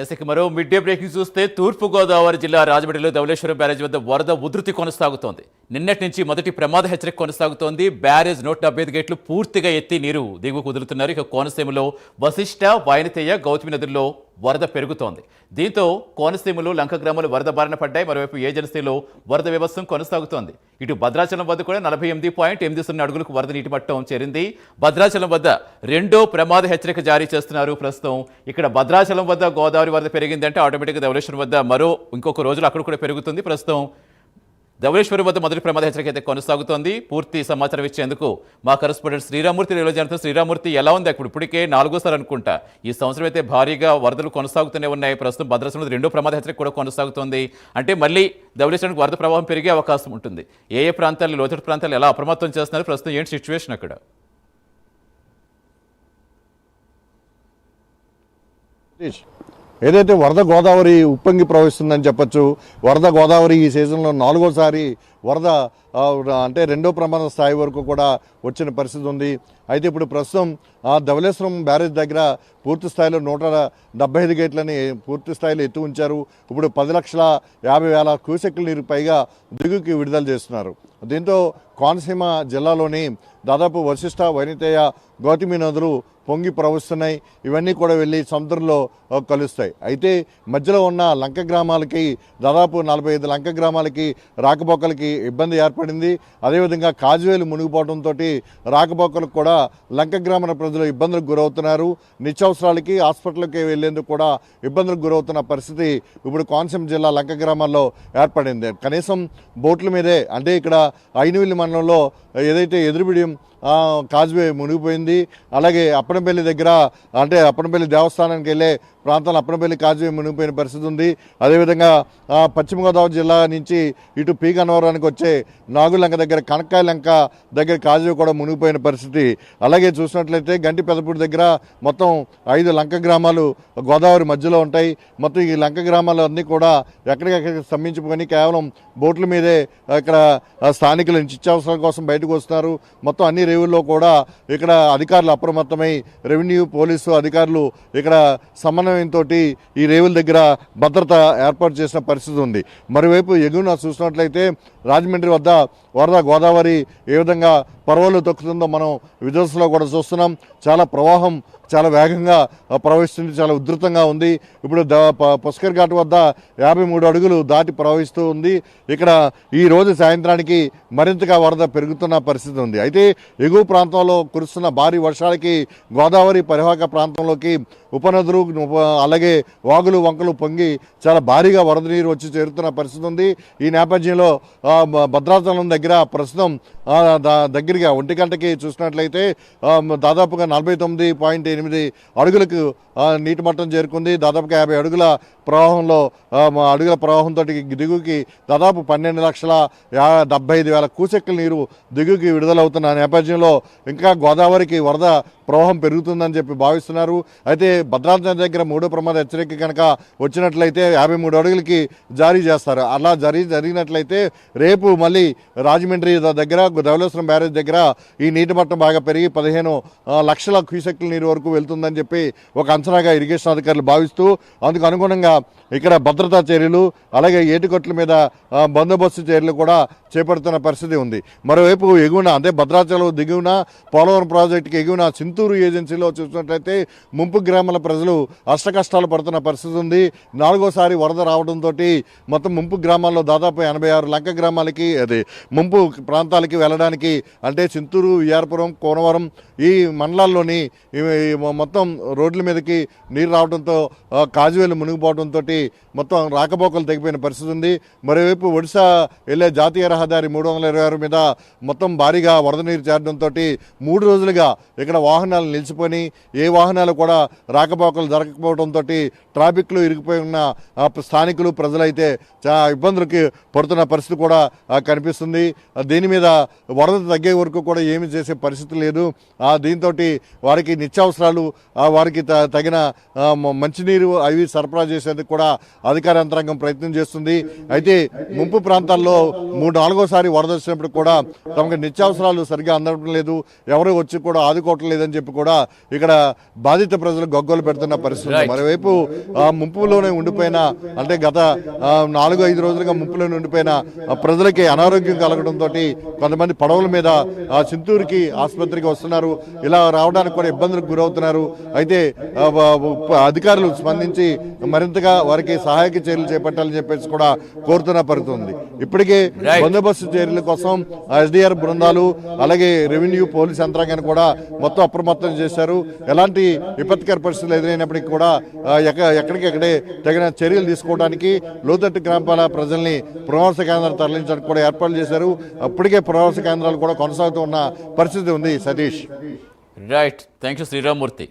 ఎస్కి మరో mid day breaking చూస్తే తూర్పుగోదావరి జిల్లా రాజమండ్రిలో ధవలేశ్వరం బ్యారేజ్ వద్ద వరద ఉధృతి కొనసాగుతోంది. నిన్నటి నుంచి మొదటి ప్రమాద హెచ్చరిక కొనసాగుతోంది. బ్యారేజ్ నూట డెబ్బై ఐదు గేట్లు పూర్తిగా ఎత్తి నీరు దిగువకు కుదురుతున్నారు ఇక కోనసీమలో వశిష్ట వాయనతేయ గౌతమి నదుల్లో వరద పెరుగుతోంది. దీంతో కోనసీమలో లంక గ్రామాలు వరద బారిన పడ్డాయి. మరోవైపు ఏజెన్సీలో వరద వ్యవస్థను కొనసాగుతోంది. ఇటు భద్రాచలం వద్ద కూడా నలభై ఎనిమిది పాయింట్ ఎనిమిది సున్నా అడుగులకు వరద నీటి మట్టం చేరింది. భద్రాచలం వద్ద రెండో ప్రమాద హెచ్చరిక జారీ చేస్తున్నారు. ప్రస్తుతం ఇక్కడ భద్రాచలం వద్ద గోదావరి వరద పెరిగిందంటే ఆటోమేటిక్గా ధవళేశ్వరం వద్ద మరో ఇంకొక రోజులు అక్కడ కూడా పెరుగుతుంది. ప్రస్తుతం ధవళేశ్వరం వద్ద మొదటి ప్రమాద హెచ్చరిక అయితే కొనసాగుతోంది. పూర్తి సమాచారం ఇచ్చేందుకు మా కరస్పాండెంట్ శ్రీరామూర్తి రేలో జనతో శ్రీరామూర్తి ఎలా ఉంది? అప్పుడు ఇప్పటికే నాలుగోసారి అనుకుంటా. ఈ సంవత్సరం అయితే భారీగా వరదలు కొనసాగుతూనే ఉన్నాయి. ప్రస్తుతం భద్రాచలం రెండో ప్రమాద హెచ్చరిక కూడా కొనసాగుతోంది. అంటే మళ్ళీ ధవళేశ్వరానికి వరద ప్రవాహం పెరిగే అవకాశం ఉంటుంది. ఏ ఏ ప్రాంతాలు లోతట్టు ప్రాంతాలు ఎలా అప్రమత్తం చేస్తున్నారు? ప్రస్తుతం ఏంటి సిచ్యువేషన్ అక్కడ? ఏదైతే వరద గోదావరి ఉప్పొంగి ప్రవహిస్తుందని చెప్పచ్చు వరద గోదావరి ఈ సీజన్లో నాలుగోసారి వరద అంటే రెండో ప్రమాద స్థాయి వరకు కూడా వచ్చిన పరిస్థితి ఉంది. అయితే ఇప్పుడు ప్రస్తుతం ఆ ధవళేశ్వరం బ్యారేజ్ దగ్గర పూర్తి స్థాయిలో నూట డెబ్బై ఐదు గేట్లని పూర్తి స్థాయిలో ఎత్తి ఉంచారు. ఇప్పుడు పది లక్షల యాభై వేల క్యూసెక్ల నీరు పైగా దిగుకి విడుదల చేస్తున్నారు. దీంతో కోనసీమ జిల్లాలోని దాదాపు వశిష్ట వైనితేయ గౌతమి నదులు పొంగి ప్రవహిస్తున్నాయి. ఇవన్నీ కూడా వెళ్ళి సముద్రంలో కలుస్తాయి. అయితే మధ్యలో ఉన్న లంక గ్రామాలకి దాదాపు నలభై ఐదు లంక గ్రామాలకి రాకపోకలకి ఇబ్బంది ఏర్పడింది. అదేవిధంగా కాజువేలు మునిగిపోవడంతో రాకపోకలకు కూడా లంక గ్రామీణ ప్రజలు ఇబ్బందులకు గురవుతున్నారు. నిత్యావసరాలకి హాస్పిటల్కి వెళ్ళేందుకు కూడా ఇబ్బందులకు గురవుతున్న పరిస్థితి ఇప్పుడు కోనసీమ జిల్లా లంక గ్రామాల్లో ఏర్పడింది. కనీసం బోట్ల మీదే అంటే ఇక్కడ ఐనవిల్లి మండలంలో ఏదైతే ఎదురుబిడియం ఆ, కాజ్వే మునిగిపోయింది. అలాగే అప్పనపల్లి దగ్గర అంటే అప్పనపల్లి దేవస్థానానికి వెళ్ళే ప్రాంతంలో అప్పనపల్లి కాజువే మునిగిపోయిన పరిస్థితి ఉంది. అదేవిధంగా పశ్చిమ గోదావరి జిల్లా నుంచి ఇటు పీ గన్నవరానికి వచ్చే నాగులంక దగ్గర కనకాయ లంక దగ్గర కాజువే కూడా మునిగిపోయిన పరిస్థితి. అలాగే చూసినట్లయితే గంటి పెదపూడి దగ్గర మొత్తం ఐదు లంక గ్రామాలు గోదావరి మధ్యలో ఉంటాయి. మొత్తం ఈ లంక గ్రామాలు అన్నీ కూడా ఎక్కడికెక్కడికి స్తంభించుకొని కేవలం బోట్ల మీదే ఇక్కడ స్థానికులు నిత్యావసరాల కోసం బయటకు వస్తున్నారు. మొత్తం అన్ని రేవుల్లో కూడా ఇక్కడ అధికారులు అప్రమత్తమై రెవెన్యూ పోలీసు అధికారులు ఇక్కడ సమన్వయంతో ఈ రేవుల దగ్గర భద్రత ఏర్పాటు చేసిన పరిస్థితి ఉంది. మరోవైపు ఎగువన చూసినట్లయితే రాజమండ్రి వద్ద వరద గోదావరి ఏ విధంగా పర్వాలు తొక్కుతుందో మనం విజువల్స్లో కూడా చూస్తున్నాం. చాలా ప్రవాహం చాలా వేగంగా ప్రవహిస్తుంది చాలా ఉధృతంగా ఉంది. ఇప్పుడు పుష్కర్ ఘాట్ వద్ద యాభై మూడు అడుగులు దాటి ప్రవహిస్తూ ఉంది. ఇక్కడ ఈ రోజు సాయంత్రానికి మరింతగా వరద పెరుగుతున్న పరిస్థితి ఉంది. అయితే ఎగువ ప్రాంతంలో కురుస్తున్న భారీ వర్షాలకి గోదావరి పరివాహక ప్రాంతంలోకి ఉపనదులు అలాగే వాగులు వంకలు పొంగి చాలా భారీగా వరద నీరు వచ్చి చేరుతున్న పరిస్థితి ఉంది. ఈ నేపథ్యంలో భద్రాచలం దగ్గర ప్రస్తుతం దగ్గర దా- ఒంటి గంటకి చూసినట్లయితే దాదాపుగా నలభై తొమ్మిది పాయింట్ ఎనిమిది అడుగులకు నీటి మట్టం చేరుకుంది. దాదాపుగా యాభై అడుగుల ప్రవాహంలో అడుగుల ప్రవాహంతో దిగుకి దాదాపు పన్నెండు లక్షల డెబ్బై ఐదు వేల కూసెక్కల నీరు దిగుకి విడుదలవుతున్న నేపథ్యంలో ఇంకా గోదావరికి వరద ప్రవాహం పెరుగుతుందని చెప్పి భావిస్తున్నారు. అయితే భద్రాచలం దగ్గర మూడో ప్రమాద హెచ్చరిక కనుక వచ్చినట్లయితే యాభై మూడు అడుగులకి జారీ చేస్తారు. అలా జరి జరిగినట్లయితే రేపు మళ్ళీ రాజమండ్రి దగ్గర ధవలేశ్వరం బ్యారేజ్ దగ్గర ఈ నీటి మట్టం బాగా పెరిగి పదిహేను లక్షల క్యూసెక్ల నీరు వరకు వెళ్తుందని చెప్పి ఒక అంచనాగా ఇరిగేషన్ అధికారులు భావిస్తూ అందుకు అనుగుణంగా ఇక్కడ భద్రతా చర్యలు అలాగే ఏటికొట్ల మీద బందోబస్తు చర్యలు కూడా చేపడుతున్న పరిస్థితి ఉంది. మరోవైపు ఎగువన అంటే భద్రాచలం దిగువన పోలవరం ప్రాజెక్టుకి ఎగువన చిత్తూరు ఏజెన్సీలో చూసినట్లయితే ముంపు గ్రామాల ప్రజలు అష్టకష్టాలు పడుతున్న పరిస్థితి ఉంది. నాలుగోసారి వరద రావడంతో మొత్తం ముంపు గ్రామాల్లో దాదాపు ఎనభై ఆరు లంక గ్రామాలకి అది ముంపు ప్రాంతాలకి వెళ్ళడానికి అంటే చింతూరు విఆర్పురం కోనవరం ఈ మండలాల్లోని మొత్తం రోడ్ల మీదకి నీరు రావడంతో కాజువేలు మునిగిపోవడంతో మొత్తం రాకపోకలు తెగిపోయిన పరిస్థితి ఉంది. మరోవైపు ఒడిశా వెళ్ళే జాతీయ రహదారి మూడు వందల ఇరవై ఆరు మీద మొత్తం భారీగా వరద నీరు చేరడంతో మూడు రోజులుగా ఇక్కడ వాహనాలు నిలిచిపోయి ఏ వాహనాలు కూడా రాకపోకలు జరగకపోవడంతో ట్రాఫిక్లో ఇరిగిపోయి ఉన్న స్థానికులు ప్రజలైతే చాలా ఇబ్బందులకి పడుతున్న పరిస్థితి కూడా కనిపిస్తుంది. దీని మీద వరద తగ్గే వరకు కూడా ఏమి చేసే పరిస్థితి లేదు. ఆ దీంతో వారికి నిత్యావసరాలు వారికి త- తగిన మంచినీరు అవి సరఫరా చేసేందుకు కూడా అధికార యంత్రాంగం ప్రయత్నం చేస్తుంది. అయితే ముంపు ప్రాంతాల్లో మూడు నాలుగోసారి వరద వచ్చినప్పుడు కూడా తమకు నిత్యావసరాలు సరిగా అందడం లేదు. ఎవరు వచ్చి కూడా ఆదుకోవటం లేదని చెప్పి కూడా ఇక్కడ బాధిత ప్రజలు గగ్గోలు పెడుతున్న పరిస్థితి. మరోవైపు ముంపులోనే ఉండిపోయిన అంటే గత నాలుగు ఐదు రోజులుగా ముంపులోనే ఉండిపోయిన ప్రజలకి అనారోగ్యం కలగడంతో కొంతమంది పడవల మీద చింతూరుకి ఆసుపత్రికి వస్తున్నారు. ఇలా రావడానికి కూడా ఇబ్బందులకు గురవుతున్నారు. అయితే అధికారులు స్పందించి మరింతగా వారికి సహాయక చర్యలు చేపట్టాలని చెప్పేసి కూడా కోరుతున్న పడుతుంది ఇప్పటికే. బందోబస్తు చర్యల కోసం ఎస్డిఆర్ బృందాలు అలాగే రెవెన్యూ పోలీస్ యంత్రాంగాన్ని కూడా మొత్తం అప్రమత్తం చేశారు. ఎలాంటి విపత్కర పరిస్థితులు ఎదురైనప్పటికీ కూడా ఎక్కడికెక్కడే తగిన చర్యలు తీసుకోవడానికి లోతట్టు గ్రామాల ప్రజల్ని పునరావాస కేంద్రాలు తరలించడానికి కూడా ఏర్పాట్లు చేశారు. అప్పటికే పునరావాస కేంద్రాలు కూడా కొనసాగుతూ ఉన్న పరిస్థితి ఉంది Satish. Right. Thank you, Sri Ramurthy.